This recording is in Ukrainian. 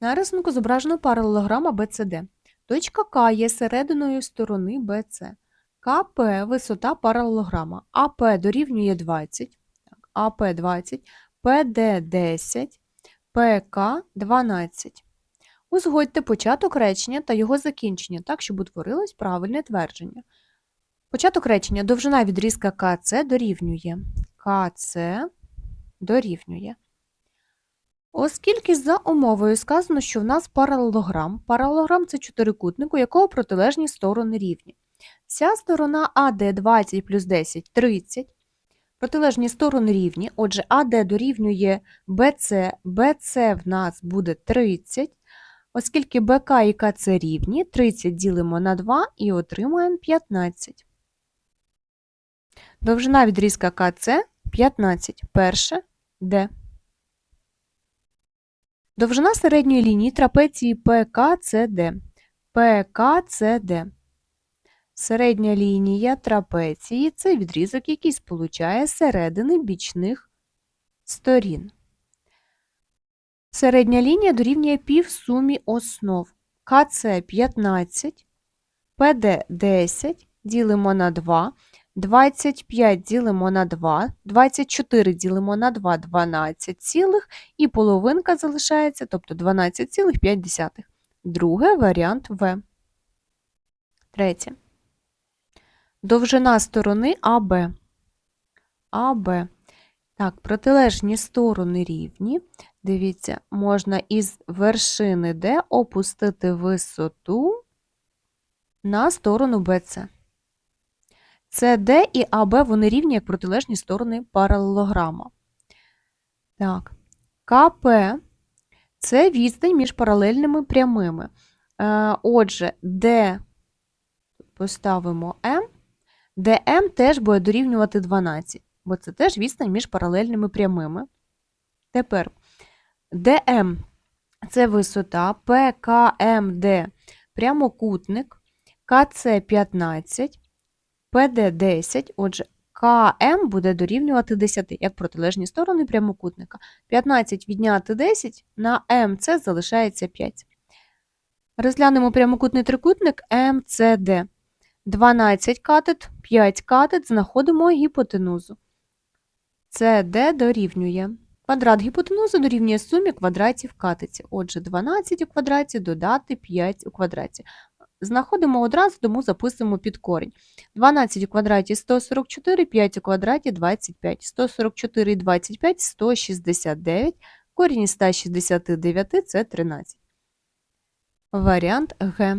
На рисунку зображено паралелограма BCD. Точка К є серединою сторони BC. КП – висота паралелограма. АП дорівнює 20, АП 20, ПД 10, ПК 12. Узгодьте початок речення та його закінчення так, щоб утворилось правильне твердження. Початок речення довжина відрізка КЦ дорівнює. КЦ дорівнює. Оскільки за умовою сказано, що в нас паралелограм. Паралелограм – це чотирикутник, у якого протилежні сторони рівні. Вся сторона АД 20 плюс 10 – 30. Протилежні сторони рівні. Отже, АД дорівнює БЦ. БЦ в нас буде 30. Оскільки БК і КЦ рівні, 30 ділимо на 2 і отримуємо 15. Довжина відрізка КЦ 15. Перше Д. Довжина середньої лінії трапеції ПКЦД. ПКЦД. Середня лінія трапеції це відрізок, який сполучає середини бічних сторін. Середня лінія дорівнює півсумі основ. КЦ 15, ПД 10, ділимо на 2, 25 ділимо на 2, 24 ділимо на 2, 12 цілих, і половинка залишається, тобто 12,5. Друге варіант В. Третє. Довжина сторони АБ. АБ. Так, протилежні сторони рівні. Дивіться, можна із вершини Д опустити висоту на сторону БЦ. СД і АБ вони рівні як протилежні сторони паралелограма. Так, КП це відстань між паралельними прямими. Е, Отже, Д поставимо М, ДМ теж буде дорівнювати 12, бо це теж відстань між паралельними прямими. Тепер ДМ це висота, ПКМД прямокутник, КЦ 15, ПД 10, отже, КМ буде дорівнювати 10, як протилежні сторони прямокутника. 15 відняти 10 на МЦ залишається 5. Розглянемо прямокутний трикутник МЦД. 12 катет, 5 катет, знаходимо гіпотенузу. СД дорівнює. Квадрат гіпотенузи дорівнює сумі квадратів катеті. Отже, 12 у квадраті додати 5 у квадраті. Знаходимо одразу, тому записуємо під корінь. 12 у квадраті 144, 5 у квадраті 25. 144 і 25 – 169. Корінь із 169 – це 13. Варіант Г.